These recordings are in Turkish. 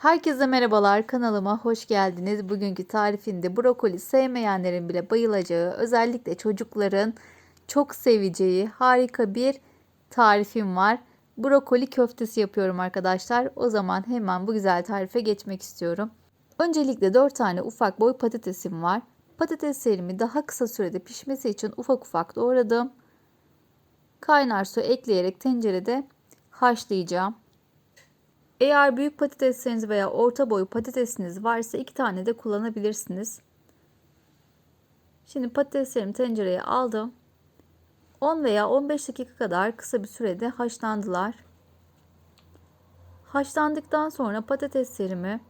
Herkese merhabalar kanalıma hoş geldiniz. Bugünkü tarifinde brokoli sevmeyenlerin bile bayılacağı özellikle çocukların çok seveceği harika bir tarifim var. Brokoli köftesi yapıyorum arkadaşlar. O zaman hemen bu güzel tarife geçmek istiyorum. Öncelikle 4 tane ufak boy patatesim var. Patateslerimi daha kısa sürede pişmesi için ufak ufak doğradım. Kaynar su ekleyerek tencerede haşlayacağım. Eğer büyük patatesleriniz veya orta boy patatesiniz varsa iki tane de kullanabilirsiniz. Şimdi patateslerimi tencereye aldım. 10 veya 15 dakika kadar kısa bir sürede haşlandılar. Haşlandıktan sonra patateslerimi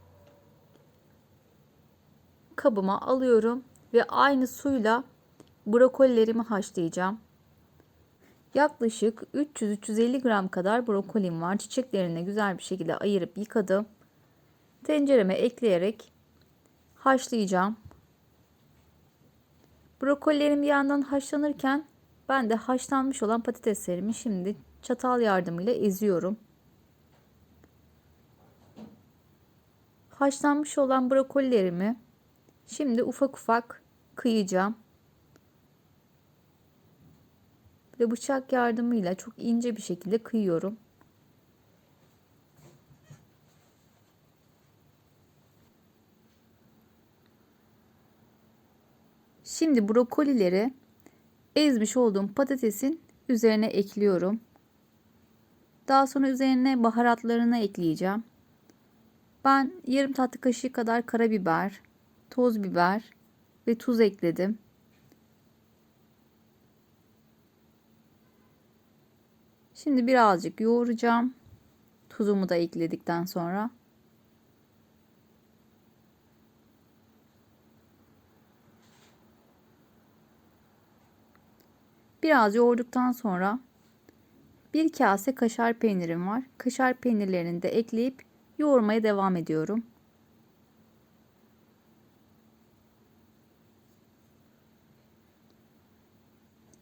kabıma alıyorum ve aynı suyla brokolilerimi haşlayacağım. Yaklaşık 300-350 gram kadar brokolim var. Çiçeklerini güzel bir şekilde ayırıp yıkadım. Tencereme ekleyerek haşlayacağım. Brokolilerim bir yandan haşlanırken ben de haşlanmış olan patateslerimi şimdi çatal yardımıyla eziyorum. Haşlanmış olan brokolilerimi şimdi ufak ufak kıyacağım. Ve bıçak yardımıyla çok ince bir şekilde kıyıyorum. Şimdi brokolileri ezmiş olduğum patatesin üzerine ekliyorum. Daha sonra üzerine baharatlarını ekleyeceğim. Ben yarım tatlı kaşığı kadar karabiber, toz biber ve tuz ekledim. Şimdi birazcık yoğuracağım. Tuzumu da ekledikten sonra. Biraz yoğurduktan sonra bir kase kaşar peynirim var. Kaşar peynirlerini de ekleyip yoğurmaya devam ediyorum.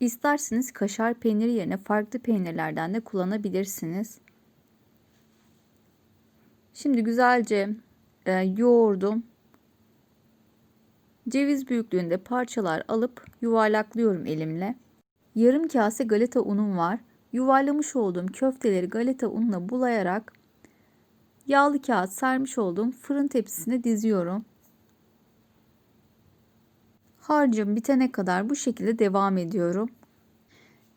İsterseniz kaşar peyniri yerine farklı peynirlerden de kullanabilirsiniz. Şimdi güzelce e, yoğurdum. Ceviz büyüklüğünde parçalar alıp yuvarlaklıyorum elimle. Yarım kase galeta unum var. Yuvarlamış olduğum köfteleri galeta ununa bulayarak yağlı kağıt sermiş olduğum fırın tepsisine diziyorum. Harcım bitene kadar bu şekilde devam ediyorum.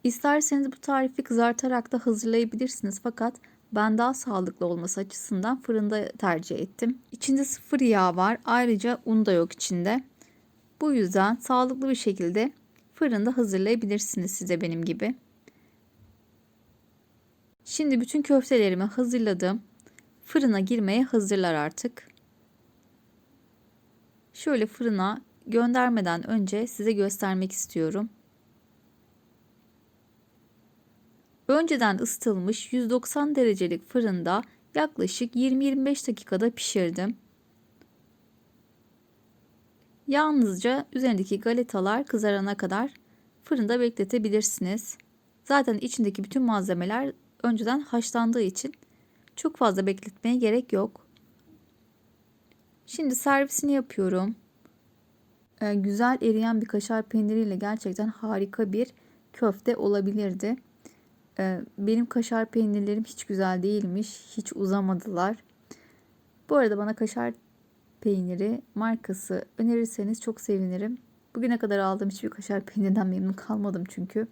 İsterseniz bu tarifi kızartarak da hazırlayabilirsiniz fakat ben daha sağlıklı olması açısından fırında tercih ettim. İçinde sıfır yağ var. Ayrıca un da yok içinde. Bu yüzden sağlıklı bir şekilde fırında hazırlayabilirsiniz size benim gibi. Şimdi bütün köftelerimi hazırladım. Fırına girmeye hazırlar artık. Şöyle fırına göndermeden önce size göstermek istiyorum. Önceden ısıtılmış 190 derecelik fırında yaklaşık 20-25 dakikada pişirdim. Yalnızca üzerindeki galetalar kızarana kadar fırında bekletebilirsiniz. Zaten içindeki bütün malzemeler önceden haşlandığı için çok fazla bekletmeye gerek yok. Şimdi servisini yapıyorum. Ee, güzel eriyen bir kaşar peyniriyle gerçekten harika bir köfte olabilirdi. Ee, benim kaşar peynirlerim hiç güzel değilmiş. Hiç uzamadılar. Bu arada bana kaşar peyniri markası önerirseniz çok sevinirim. Bugüne kadar aldığım hiçbir kaşar peynirden memnun kalmadım çünkü.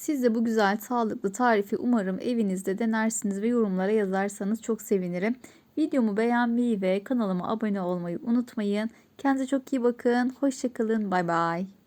Siz de bu güzel sağlıklı tarifi umarım evinizde denersiniz ve yorumlara yazarsanız çok sevinirim. Videomu beğenmeyi ve kanalıma abone olmayı unutmayın. Kendinize çok iyi bakın. Hoşçakalın. Bay bay.